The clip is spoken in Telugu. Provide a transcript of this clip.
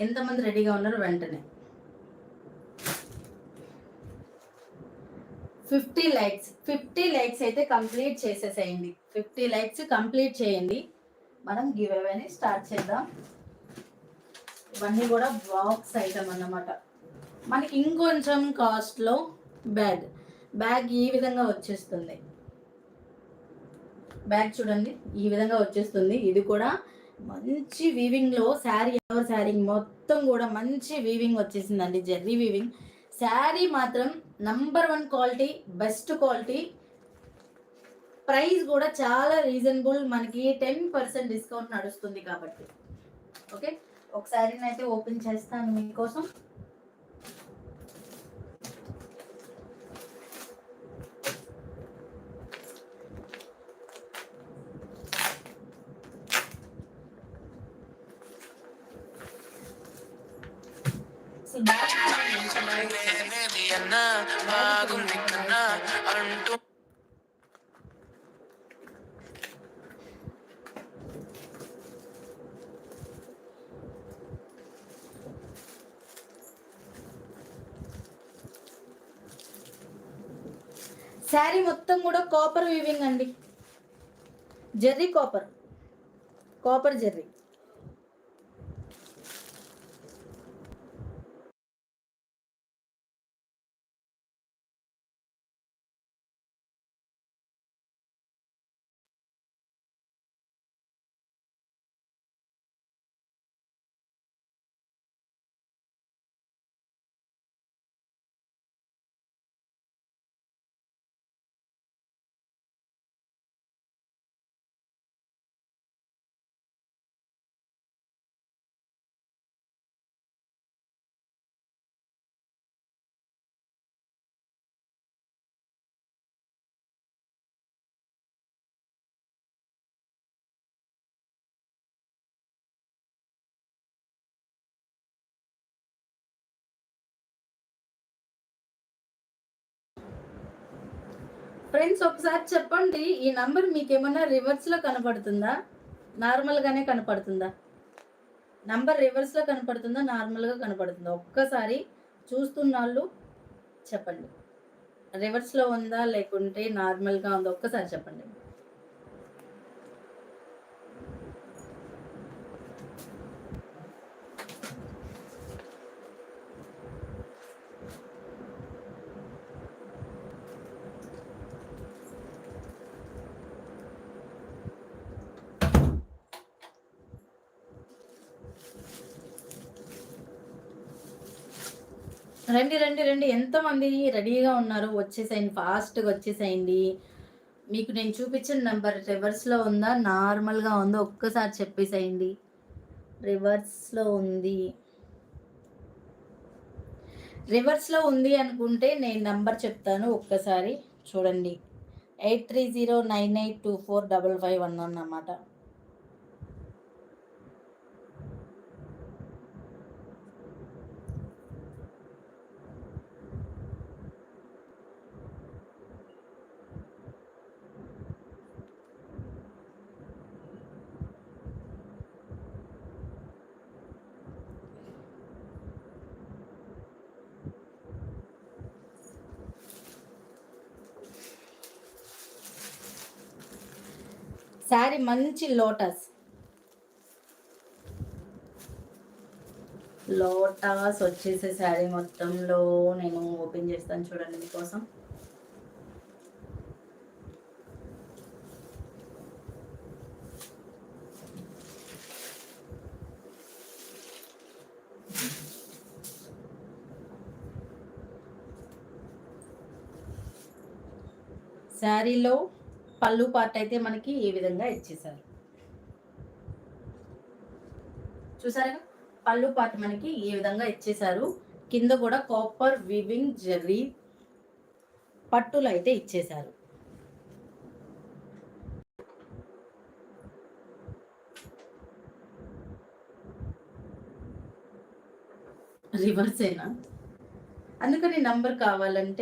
ఎంతమంది రెడీగా ఉన్నారు వెంటనే. ఫిఫ్టీ లైక్స్ ఫిఫ్టీ లైక్స్ అయితే కంప్లీట్ చేసేసేయండి. ఫిఫ్టీ లైక్స్ కంప్లీట్ చేయండి. మనం గివ్ అవేని స్టార్ట్ చేద్దాం. ఇవన్నీ కూడా బాక్స్ ఐటమ్ అన్నమాట. మనకి ఇంకొంచెం కాస్ట్లో బ్యాగ్. బ్యాగ్ ఈ విధంగా వచ్చేస్తుంది. బ్యాగ్ చూడండి ఈ విధంగా వచ్చేస్తుంది. ఇది కూడా మంచి వీవింగ్లో శారీ ఎవర్ శారీ మొత్తం కూడా మంచి వీవింగ్ వచ్చేసిందండి జర్రీ వీవింగ్ శారీ మాత్రం number one quality best quality price కూడా చాలా రీజనబుల్ మనకి టెన్ పర్సెంట్ డిస్కౌంట్ నడుస్తుంది కాబట్టి. ఓకే? ఒకసారి అయితే ఓపెన్ చేస్తాను మీకోసం. బాగుంది కన్నా అంటూ శారీ మొత్తం కూడా కాపర్ వీవింగ్ అండి. Zari copper copper zari. Friends ఒకసారి చెప్పండి. ఈ నంబర్ మీకు ఏమన్నా రివర్స్లో కనపడుతుందా? నార్మల్ గానే కనపడుతుందా? నంబర్ రివర్స్లో కనపడుతుందా? నార్మల్గా కనపడుతుందా? ఒక్కసారి చూస్తున్న వాళ్ళు చెప్పండి. రివర్స్లో ఉందా? లేకుంటే నార్మల్గా ఉందా? ఒక్కసారి చెప్పండి. రండి రండి రండి. ఎంతమంది రెడీగా ఉన్నారు? వచ్చేసేయండి ఫాస్ట్గా వచ్చేసేయండి. మీకు నేను చూపించిన నెంబర్ రివర్స్లో ఉందా? నార్మల్గా ఉందా? ఒక్కసారి చెప్పేసేయండి. రివర్స్లో ఉంది. రివర్స్లో ఉంది అనుకుంటే నేను నంబర్ చెప్తాను ఒక్కసారి. చూడండి. Eight three zero nine eight two four double five one అన్నమాట. శారీ మంచి లోటస్. లోటస్ వచ్చేసే శారీ మొత్తంలో నేను ఓపెన్ చేస్తాను చూడండి మీకోసం. శారీలో పళ్ళు పార్ట్ అయితే మనకి ఈ విధంగా ఇచ్చేసారు చూసారా పళ్ళు పార్ట్ మనకి ఈ విధంగా ఇచ్చేసారు కింద కూడా కాపర్ వివింగ్ జెర్రీ పట్టులు అయితే ఇచ్చేసారు రివర్సేనా? అందుకని నంబర్ కావాలంటే